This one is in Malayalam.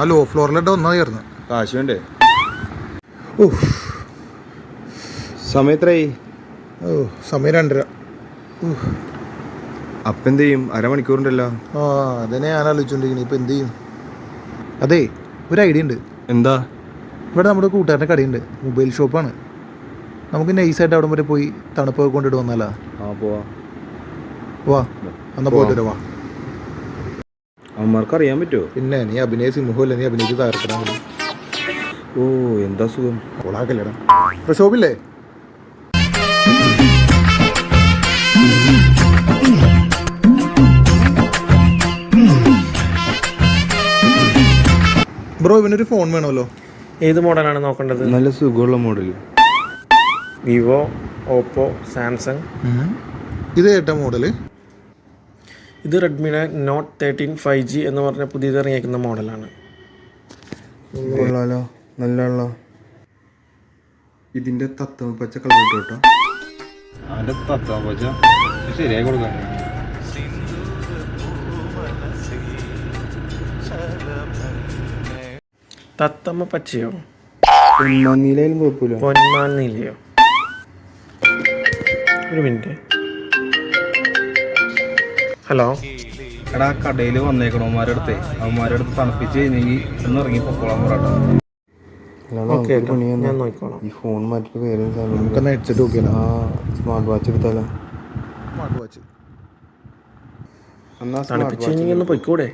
ആ ലോ ഫ്ലോറിലിട്ട് ഒന്നായിരുന്നു കാശ് വേണ്ടേ? സമയത്രയായി ഓ സമയം രണ്ടര. അപ്പം എന്ത് ചെയ്യും? അരമണിക്കൂറുണ്ടല്ലോ. ആ അതന്നെ ഞാൻ ആലോചിച്ചോണ്ടിരിക്കുന്നു. ഇപ്പം എന്ത് ചെയ്യും? അതെ ഒരു ഐഡിയ ഉണ്ട്. എന്താ? ഇവിടെ നമ്മുടെ കൂട്ടുകാരന്റെ കടയുണ്ട്. മൊബൈൽ ഷോപ്പാണ്. നമുക്ക് നൈസായിട്ട് അവിടെ വരെ പോയി തണുപ്പൊക്കെ കൊണ്ടിട്ട് വന്നാലാ. വാ എന്നാ പോയിട്ട് വാ. അമ്മമാർക്ക് അറിയാൻ പറ്റുമോ പിന്നെ നീ അഭിനയ സിംഹമല്ല നീ അഭിനയിച്ച് തകർക്കണം ഓ എന്താ സുഖം? കൊളാക്കല്ലേടാ ഇപ്പൊ ബ്രോ ഇവനൊരു ഫോൺ വേണമല്ലോ. ഏത് മോഡലാണ് നോക്കേണ്ടത്? നല്ല സുഖമുള്ള മോഡൽ വിവോ ഓപ്പോ സാംസങ് ഇത് ഏട്ടാ മോഡൽ ഇത് റെഡ്മിയുടെ നോട്ട് തേർട്ടീൻ ഫൈവ് ജി എന്ന് പറഞ്ഞ പുതിയത് ഇറങ്ങിയേക്കുന്ന മോഡലാണ് കൊള്ളാലോ നല്ലാണല്ലോ ഇതിന്റെ തത്വം പച്ച കളർ കേട്ടോ. അവന്റെ തത്വം പച്ച. ശരിയായി കൊടുക്കാൻ തത്തമ്മ പച്ചയോ നീലയിലും കുഴപ്പമില്ല. പൊന്മാൻ നീലയോ ഒരു മിനിറ്റ്. ഹലോ? എടാ കടയിൽ വന്നേക്കണോ അടുത്ത് അവന്മാരുടെ അടുത്ത് തണുപ്പിച്ച് കഴിഞ്ഞെങ്കിൽ ഒന്ന് ഇറങ്ങി പൊക്കോളാൻ ഓക്കെ ഞാൻ നോക്കിക്കോളാം. ഈ ഫോൺ മാറ്റി വേറെ നമുക്കൊന്ന് ഹെഡ്സെറ്റ് നോക്കിയാലോ? ആ സ്മാർട്ട് വാച്ച് എടുത്താലോ? Smart watch. എന്നാ തണുപ്പിച്ച് കഴിഞ്ഞെങ്കിൽ ഒന്ന് പൊയ്ക്കൂടെ?